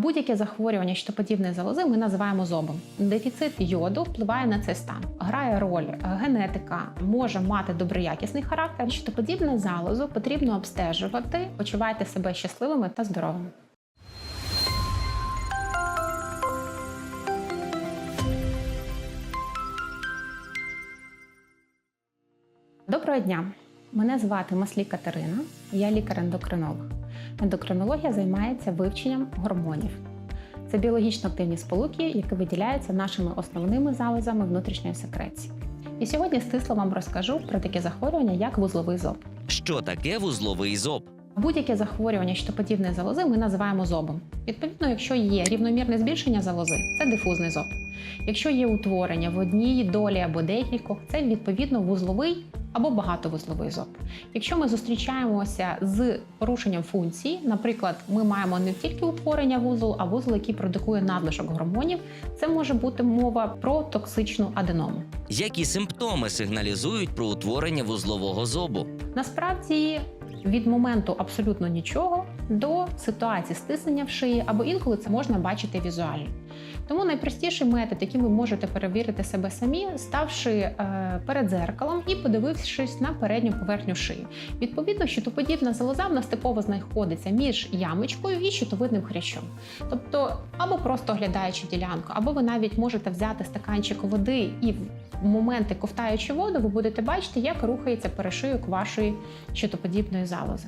Будь-яке захворювання щитоподібної залози ми називаємо зобом. Дефіцит йоду впливає на цей стан. Грає роль е, генетика, може мати доброякісний характер. Щитоподібне залозу потрібно обстежувати. Почувайте себе щасливими та здоровими. Доброго дня! Мене звати Маслій Катерина, я лікар-ендокринолог. Ендокринологія займається вивченням гормонів. Це біологічно активні сполуки, які виділяються нашими основними залозами внутрішньої секреції. І сьогодні стисло вам розкажу про таке захворювання, як вузловий зоб. Що таке вузловий зоб? Будь-яке захворювання щитоподібної залози ми називаємо зобом. Відповідно, якщо є рівномірне збільшення залози, це дифузний зоб. Якщо є утворення в одній долі або декількох, це відповідно вузловий або багатовузловий зоб. Якщо ми зустрічаємося з порушенням функції, наприклад, ми маємо не тільки утворення вузол, а вузол, який продукує надлишок гормонів, це може бути мова про токсичну аденому. Які симптоми сигналізують про утворення вузлового зобу? Насправді від моменту абсолютно нічого до ситуації стиснення в шиї, або інколи це можна бачити візуально. Тому найпростіший метод, яким ви можете перевірити себе самі, ставши е, перед зеркалом і подивившись на передню поверхню шиї. Відповідно, щитоподібна залоза в нас типово знаходиться між ямочкою і щитовидним хрящом. Тобто, або просто оглядаючи ділянку, або ви навіть можете взяти стаканчик води і в моменти ковтаючи воду, ви будете бачити, як рухається перешийок вашої щитоподібної залози.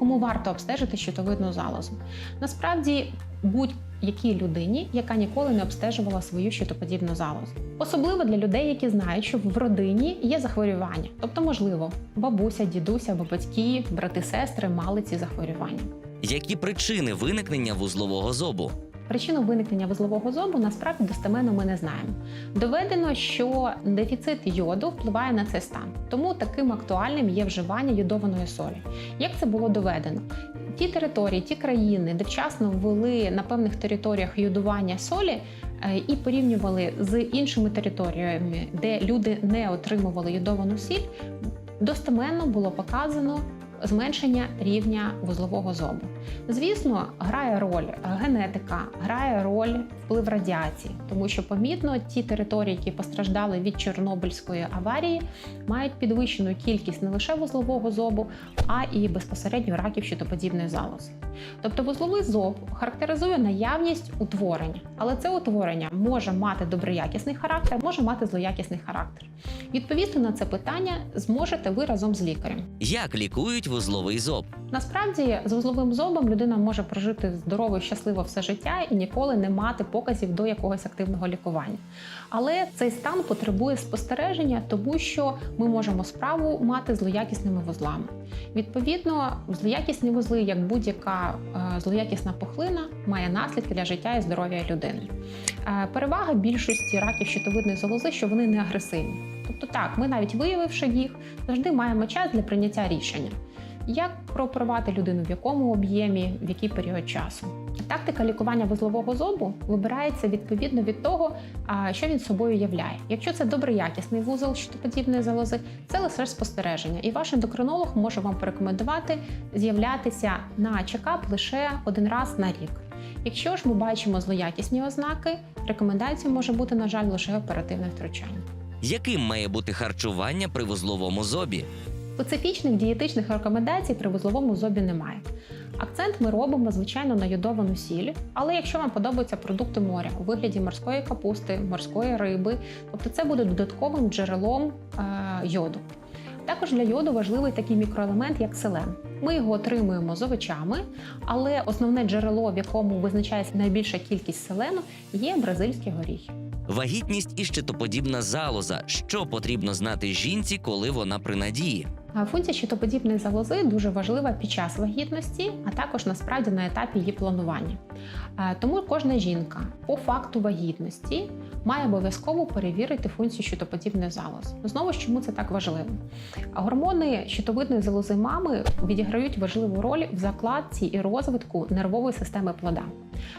Кому варто обстежити щитовидну залозу? Насправді, будь-якій людині, яка ніколи не обстежувала свою щитоподібну залозу. Особливо для людей, які знають, що в родині є захворювання. Тобто, можливо, бабуся, дідуся або батьки, брати, сестри мали ці захворювання. Які причини виникнення вузлового зобу? Причину виникнення вузлового зобу насправді достеменно ми не знаємо. Доведено, що дефіцит йоду впливає на цей стан, тому таким актуальним є вживання йодованої солі. Як це було доведено? Ті території, ті країни, де вчасно ввели на певних територіях йодування солі е, і порівнювали з іншими територіями, де люди не отримували йодовану сіль, достеменно було показано зменшення рівня вузлового зобу. Звісно, грає роль генетика, грає роль вплив радіації, тому що помітно ті території, які постраждали від Чорнобильської аварії, мають підвищену кількість не лише вузлового зобу, а і безпосередньо раків щитоподібної залози. Тобто вузловий зоб характеризує наявність утворення, але це утворення може мати доброякісний характер, може мати злоякісний характер. Відповісти на це питання зможете ви разом з лікарем. Як лікують вузловий зоб? Насправді з вузловим зобом людина може прожити здорово і щасливо все життя і ніколи не мати показів до якогось активного лікування. Але цей стан потребує спостереження, тому що ми можемо справу мати злоякісними вузлами. Відповідно, злоякісні вузли, як будь-яка е, злоякісна пухлина, має наслідки для життя і здоров'я людини. Е, Перевага більшості раків щитовидної залози, що вони не агресивні. Тобто, так, ми навіть виявивши їх, завжди маємо час для прийняття рішення. Як прооперувати людину, в якому об'ємі, в який період часу. Тактика лікування вузлового зобу вибирається відповідно від того, що він собою являє. Якщо це доброякісний вузол щитоподібної залози, це лише спостереження, і ваш ендокринолог може вам порекомендувати з'являтися на чекап лише один раз на рік. Якщо ж ми бачимо злоякісні ознаки, рекомендацією може бути, на жаль, лише оперативне втручання. Яким має бути харчування при вузловому зобі? Специфічних дієтичних рекомендацій при вузловому зобі немає. Акцент ми робимо, звичайно, на йодовану сіль, але якщо вам подобаються продукти моря у вигляді морської капусти, морської риби, тобто це буде додатковим джерелом е, йоду. Також для йоду важливий такий мікроелемент, як селен. Ми його отримуємо з овочами, але основне джерело, в якому визначається найбільша кількість селену, є бразильські горіхи. Вагітність і щитоподібна залоза. Що потрібно знати жінці, коли вона при надії? Функція щитоподібної залози дуже важлива під час вагітності, а також насправді на етапі її планування. Тому кожна жінка по факту вагітності має обов'язково перевірити функцію щитоподібної залози. Знову ж чому це так важливо? Гормони щитовидної залози мами відіграють важливу роль в закладці і розвитку нервової системи плода.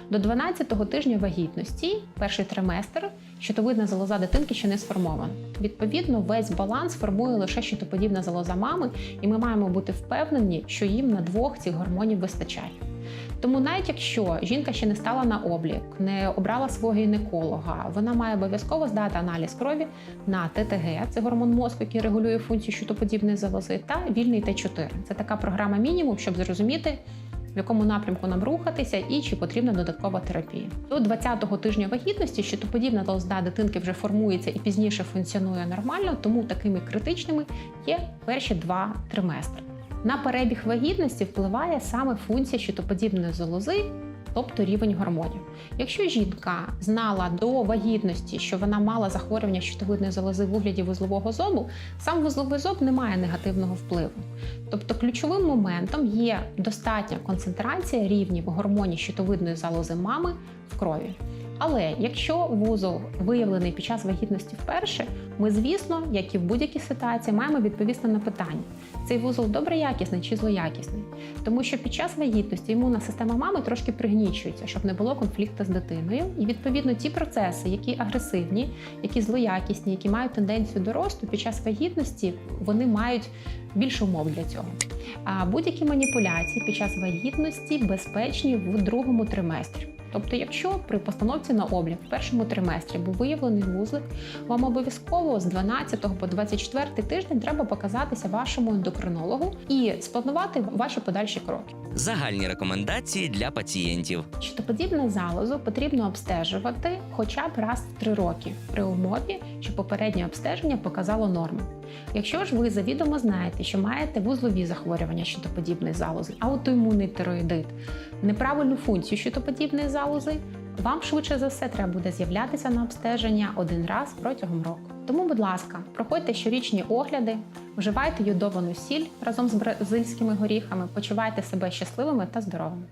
До 12-го тижня вагітності, перший триместр, щитовидна залоза дитинки ще не сформована. Відповідно, весь баланс формує лише щитоподібна залоза мами, і ми маємо бути впевнені, що їм на двох цих гормонів вистачає. Тому навіть якщо жінка ще не стала на облік, не обрала свого гінеколога, вона має обов'язково здати аналіз крові на ТТГ, це гормон мозку, який регулює функцію щитоподібної залози, та вільний Т4. Це така програма мінімум, щоб зрозуміти. В якому напрямку нам рухатися і чи потрібна додаткова терапія до 20-го тижня вагітності щитоподібна залозда дитинки вже формується і пізніше функціонує нормально, тому такими критичними є перші два триместри. На перебіг вагітності впливає саме функція щитоподібної залози, тобто рівень гормонів. Якщо жінка знала до вагітності, що вона мала захворювання щитовидної залози в вигляді вузлового зобу, сам вузловий зоб не має негативного впливу. Тобто ключовим моментом є достатня концентрація рівнів гормонів щитовидної залози мами в крові. Але якщо вузол виявлений під час вагітності вперше, ми, звісно, як і в будь-якій ситуації, маємо відповісти на питання: цей вузол доброякісний чи злоякісний, тому що під час вагітності імунна система мами трошки пригнічується, щоб не було конфлікту з дитиною. І відповідно ті процеси, які агресивні, які злоякісні, які мають тенденцію до росту під час вагітності, вони мають більше умов для цього. А будь-які маніпуляції під час вагітності безпечні в другому триместрі. Тобто, якщо при постановці на облік в першому триместрі був виявлений вузлик, вам обов'язково з 12 по 24 тиждень треба показатися вашому ендокринологу і спланувати ваші подальші кроки. Загальні рекомендації для пацієнтів. Щитоподібне залозу потрібно обстежувати хоча б раз в 3 роки при умові, що попереднє обстеження показало норму. Якщо ж ви завідомо знаєте, що маєте вузлові захворювання щитоподібної залози, аутоімунний тироїдит, неправильну функцію щитоподібної залози, вам швидше за все треба буде з'являтися на обстеження один раз протягом року. Тому, будь ласка, проходьте щорічні огляди, вживайте йодовану сіль разом з бразильськими горіхами, почувайте себе щасливими та здоровими.